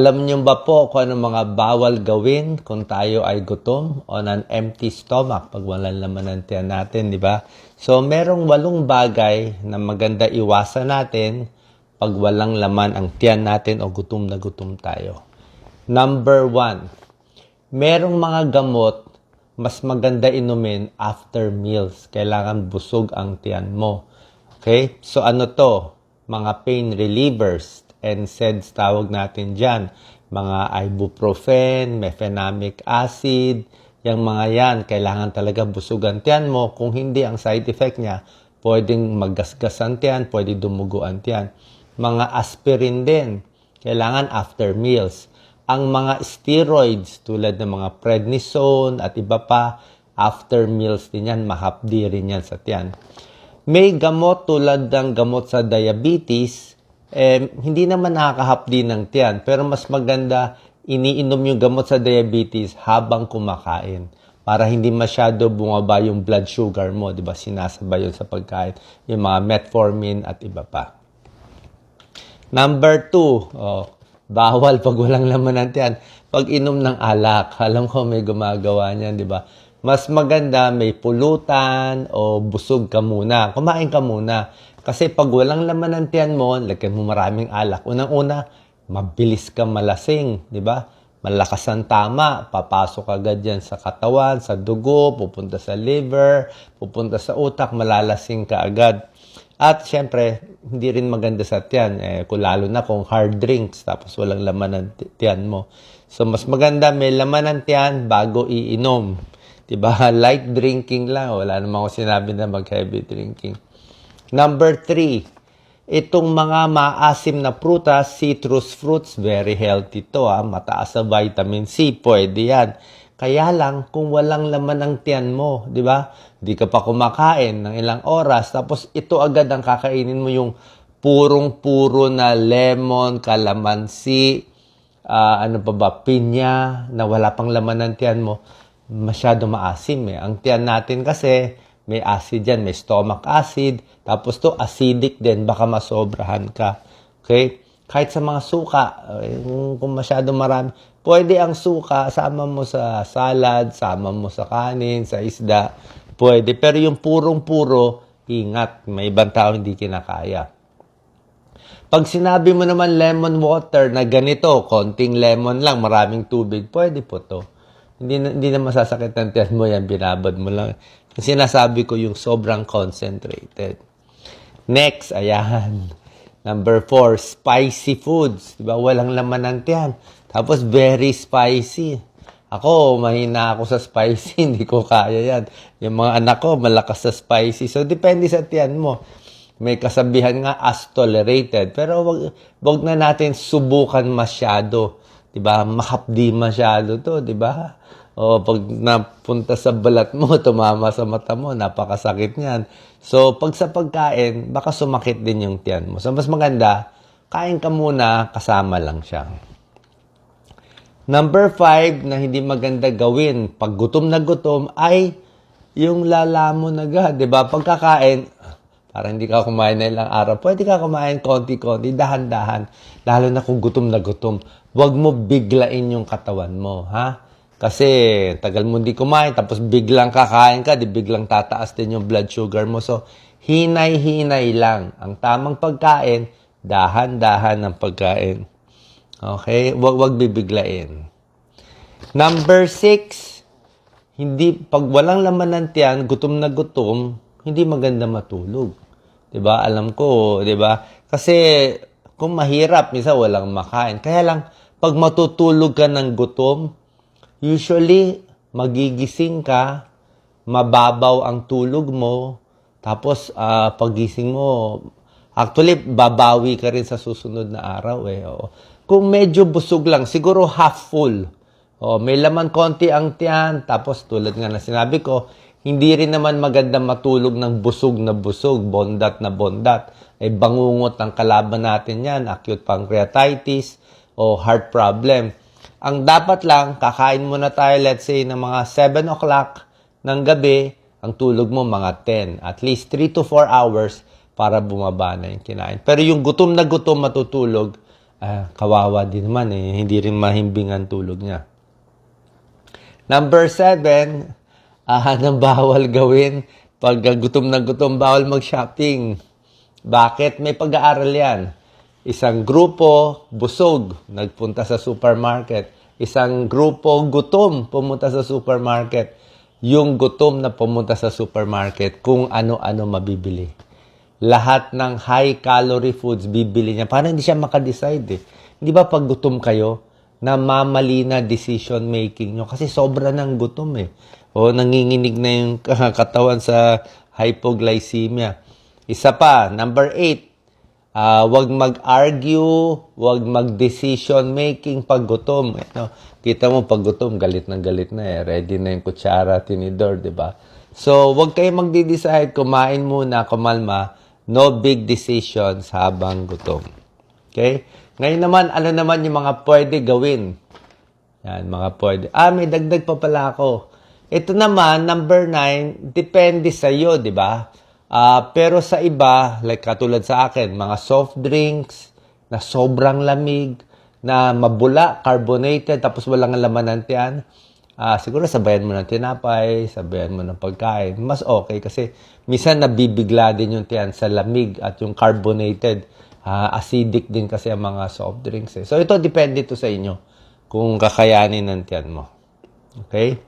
Alam niyo ba po kung ano mga bawal gawin kung tayo ay gutom on an empty stomach pag walang laman ng tiyan natin, di ba? So, merong walong bagay na maganda iwasan natin pag walang laman ang tiyan natin o gutom na gutom tayo. Number one, merong mga gamot mas maganda inumin after meals. Kailangan busog ang tiyan mo. Okay? So ano to? Mga pain relievers. NSAIDs tawag natin dyan. Mga ibuprofen, mefenamic acid, yung mga yan, kailangan talaga busog ang tiyan mo. Kung hindi, ang side effect niya, pwedeng maggasgas ang tiyan, pwede dumugo ang tiyan. Mga aspirin din, kailangan after meals. Ang mga steroids tulad ng mga prednisone at iba pa, after meals din yan, mahapdi rin yan sa tiyan. May gamot tulad ng gamot sa diabetes, eh, hindi naman nakakahapdi ng tiyan, pero mas maganda iniinom yung gamot sa diabetes habang kumakain para hindi masyado bumaba yung blood sugar mo, 'di ba? Sinasabay yun sa pagkain, yung mga metformin at iba pa. Number two, oh, bawal pag walang laman ng tiyan. Pag inom ng alak, alam ko may gumagawa niyan, di ba? Mas maganda may pulutan o busog ka muna. Kumain ka muna. Kasi pag walang laman ng tiyan mo, lagyan mo maraming alak. Unang-una, mabilis ka malasing, di ba? Malakas ang tama, papasok agad yan sa katawan, sa dugo, pupunta sa liver, pupunta sa utak, malalasing ka agad. At syempre, hindi rin maganda sa tiyan, eh, kung lalo na kung hard drinks, tapos walang laman ng ti- tiyan mo. So, mas maganda may laman ng tiyan bago iinom. Diba? Light drinking lang. Wala naman ako sinabi na mag-heavy drinking. Number three, itong mga maasim na prutas, citrus fruits, very healthy to. Ha? Mataas sa vitamin C, pwede yan. Kaya lang, kung walang laman ng tiyan mo, di ba? Di ka pa kumakain ng ilang oras, tapos ito agad ang kakainin mo yung purong-puro na lemon, kalamansi, ah, ano pa ba, pinya, na wala pang laman ng tiyan mo, masyado maasim eh. Ang tiyan natin kasi, may acid yan, may stomach acid, tapos to acidic din, baka masobrahan ka. Okay? Kahit sa mga suka, eh, kung- masyado marami, pwede ang suka, sama mo sa salad, sama mo sa kanin, sa isda, pwede. Pero yung purong-puro, ingat, may ibang tao hindi kinakaya. Pag sinabi mo naman lemon water na ganito, konting lemon lang, maraming tubig, pwede po to. Hindi hindi na masasakit ng tiyan mo yan, binabad mo lang. Sinasabi ko yung sobrang concentrated. Next, ayan. Number four, spicy foods. Diba? Walang laman tiyan. Tapos very spicy. Ako, mahina ako sa spicy. Hindi ko kaya yan. Yung mga anak ko, malakas sa spicy. So, depende sa tiyan mo. May kasabihan nga as tolerated. Pero wag, wag na natin subukan masyado. 'Di ba? Mahapdi masyado 'to, 'di ba? O pag napunta sa balat mo, tumama sa mata mo, napakasakit niyan. So, pag sa pagkain, baka sumakit din yung tiyan mo. So, mas maganda, kain ka muna, kasama lang siya. Number five na hindi maganda gawin pag gutom na gutom ay yung lalamon agad. 'di ba Pagkakain, para hindi ka kumain na ilang araw, pwede ka kumain konti-konti, dahan-dahan. Lalo na kung gutom na gutom. Huwag mo biglain yung katawan mo, ha? Kasi tagal mo hindi kumain, tapos biglang kakain ka, di biglang tataas din yung blood sugar mo. So, hinay-hinay lang. Ang tamang pagkain, dahan-dahan ng pagkain. Okay? Huwag, huwag bibiglain. Number six, hindi, pag walang laman ng tiyan, gutom na gutom, hindi maganda matulog. 'Di ba? Alam ko, 'di ba? Kasi kung mahirap, minsan walang makain. Kaya lang, pag matutulog ka ng gutom, usually, magigising ka, mababaw ang tulog mo, tapos ah, pagising mo, actually, babawi ka rin sa susunod na araw eh. Oo. Kung medyo busog lang, siguro half full. Oh, may laman konti ang tiyan, tapos tulad nga na sinabi ko, hindi rin naman maganda matulog ng busog na busog, bondat na bondat. Ay bangungot ang kalaban natin yan, acute pancreatitis o heart problem. Ang dapat lang, kakain muna tayo, let's say, ng mga 7 o'clock ng gabi, ang tulog mo mga 10. At least 3 to 4 hours para bumaba na yung kinain. Pero yung gutom na gutom matutulog, ah, kawawa din naman eh. Hindi rin mahimbing ang tulog niya. Number seven, ah, anong bawal gawin pag gutom na gutom, bawal mag-shopping. Bakit? May pag-aaral yan. Isang grupo, busog, nagpunta sa supermarket. Isang grupo, gutom, pumunta sa supermarket. Yung gutom na pumunta sa supermarket, kung ano-ano mabibili. Lahat ng high-calorie foods, bibili niya. Para hindi siya makadecide eh. Hindi ba pag gutom kayo, na mamali na decision making nyo kasi sobra ng gutom eh. O nanginginig na yung katawan sa hypoglycemia. Isa pa, number eight, ah wag mag-argue, wag mag-decision making pag gutom. Eh, no? Kita mo pag gutom, galit na galit na eh. Ready na yung kutsara, tinidor, di ba? So, wag kayo magde-decide, kumain muna, kumalma. No big decisions habang gutom. Okay? Ngayon naman, ano naman yung mga pwede gawin? Yan, mga pwede. Ah, may dagdag pa pala ako. Ito naman, number nine, depende sa iyo, di ba? Ah, pero sa iba, like katulad sa akin, mga soft drinks na sobrang lamig, na mabula, carbonated, tapos walang laman ng tiyan, ah, siguro sabayan mo ng tinapay, sabayan mo ng pagkain. Mas okay kasi minsan nabibigla din yung tiyan sa lamig at yung carbonated. Ah, acidic din kasi ang mga soft drinks. Eh. So ito depende to sa inyo kung kakayanin ng tiyan mo. Okay?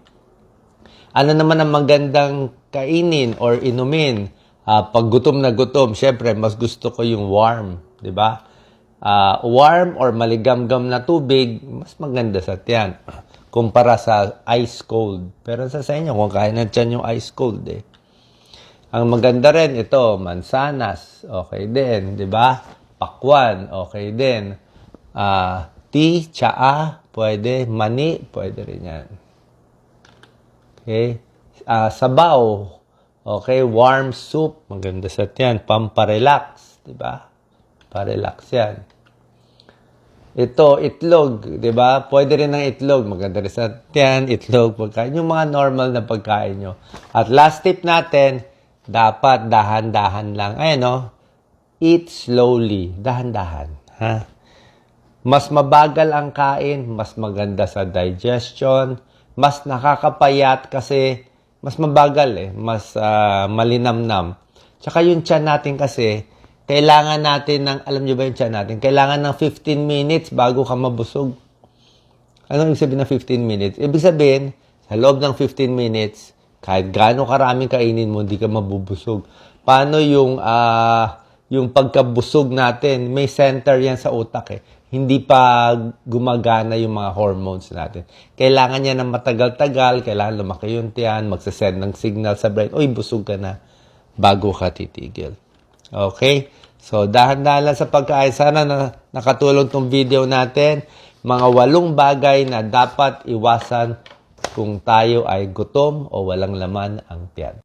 Ano naman ang magandang kainin or inumin? Ah, pag gutom na gutom, syempre mas gusto ko yung warm, 'di ba? Ah, warm or maligamgam na tubig, mas maganda sa tiyan kumpara sa ice cold. Pero sa sa inyo, kung kaya na tiyan yung ice cold eh. Ang maganda rin ito, mansanas, okay din, 'di ba? Pakwan, okay din. Ah, tea, tsaa, pwede, mani, pwede rin 'yan. Okay? Ah, sabaw. Okay, warm soup, maganda sa tiyan, pamparelax, ba? Pa-relax 'yan. Ito, itlog, ba? Pwede rin ng itlog, maganda rin sa tiyan, itlog, pagkain, yung mga normal na pagkain nyo. At last tip natin, dapat dahan-dahan lang. Ayan, no? Eat slowly, dahan-dahan, ha? Mas mabagal ang kain, mas maganda sa digestion, mas nakakapayat kasi mas mabagal eh, mas ah, malinamnam. Tsaka yung tiyan natin kasi, kailangan natin ng, alam nyo ba yung tiyan natin? Kailangan ng 15 minutes bago ka mabusog. Anong ibig sabihin ng 15 minutes? Ibig sabihin, sa loob ng 15 minutes, kahit gaano karaming kainin mo, hindi ka mabubusog. Paano yung, ah, yung pagkabusog natin? May center yan sa utak eh. Hindi pa gumagana yung mga hormones natin. Kailangan niya ng matagal-tagal, kailangan lumaki yung tiyan, magsasend ng signal sa brain, uy, busog ka na, bago ka titigil. Okay? So, dahan-dahan sa pagkain. Sana na nakatulong tong video natin. Mga walong bagay na dapat iwasan kung tayo ay gutom o walang laman ang tiyan.